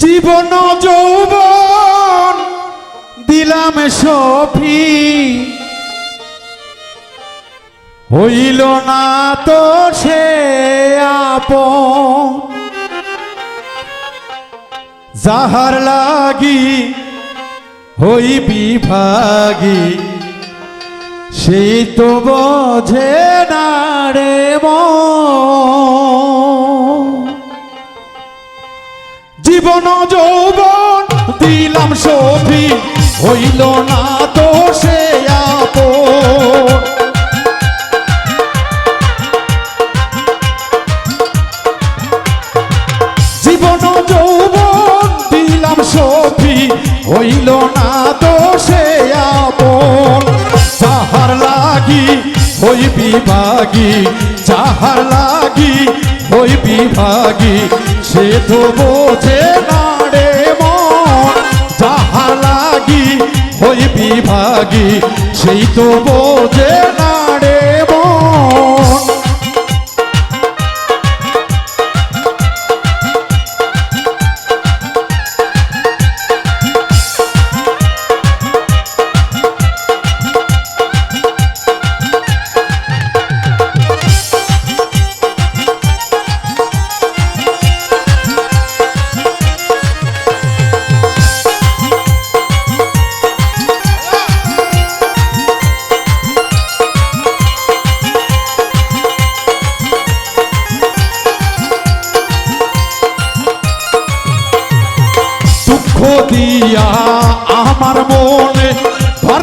জীবন যৌবন দিলাম সফি। হইল না তো সে আপন। যাহার লাগি হই বিভাগী সেই তো বোঝে না রে মন। জীবন যৌবন দিলাম সফি হইল না তো সে জীবন যৌবন দিলাম সফি হইল না তো সে আপন। যাহার লাগি হই বিভাগী যাহা লাগি ওই বিভাগী, সে তো বোঝে না রে মন। যাহা লাগি ওই বিভাগী, সেই তো বোঝে না দিয়া আমার মনে ঘর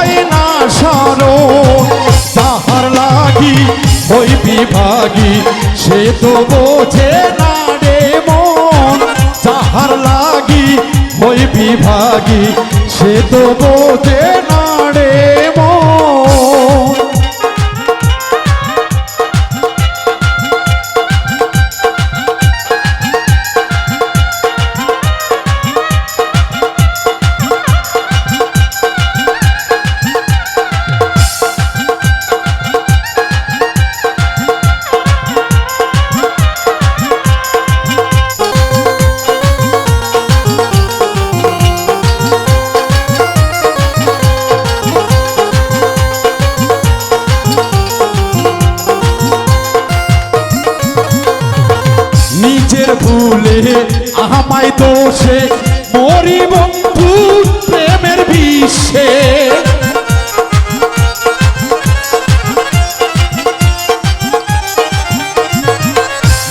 হয় না সরণ তাহার লাগি ওই বিভাগী, সে তো বোঝে না রে মন। তাহার লাগি ওই বিভাগী, সে তো বোঝে না রে মন। আমায় দোষে? মরি প্রেমের বিষে।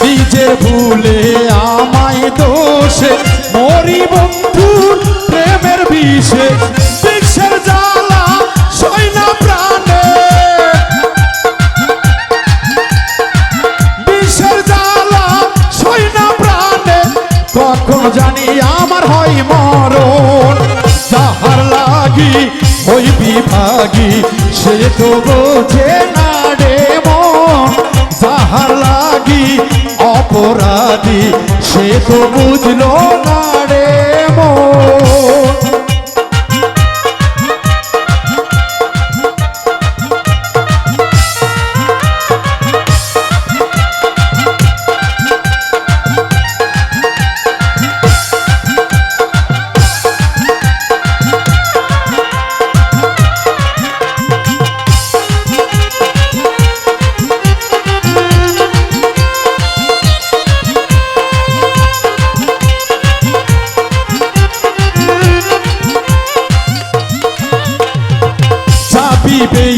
নিজের ভুলে আমায় দোষে মরি প্রেমের বিষে। জানি আমার হয় মরণ। যাহার লাগি ওই বিভাগি, সে তো বোঝে না রে মন। যাহার লাগি অপরাধী, সে তো বুঝলো না রে মন।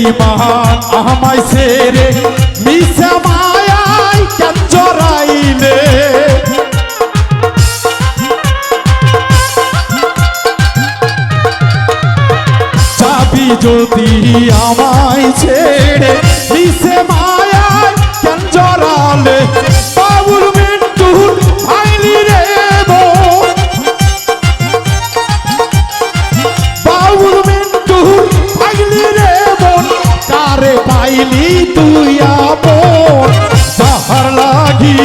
বেইমান আমায় সেরে মিশা যদি আমায় ছেড়ে পাইলি তুই আপন। তাহার লাগি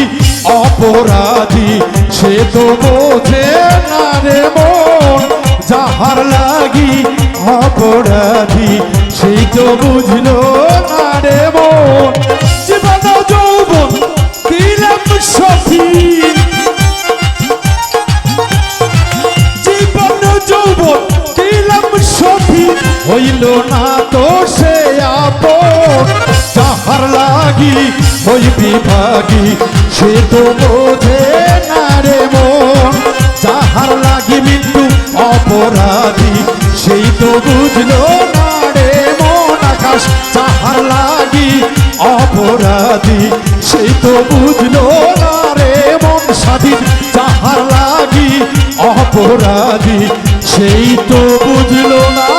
অপরাধী, সে তো বোঝে না রে মন। যাহার লাগি অপরাধী সেই তো বুঝলো না রে মন। লাগি হই বিভাগী সে তো বোঝে না রে মন। যাহার লাগি মৃত্যু অপরাধী, সেই তো বুঝলো না রে মন আকাশ। যাহার লাগি অপরাধী, সেই তো বুঝলো না রে মন স্বাধীন যাহার লাগি অপরাধী, সেই তো বুঝলো না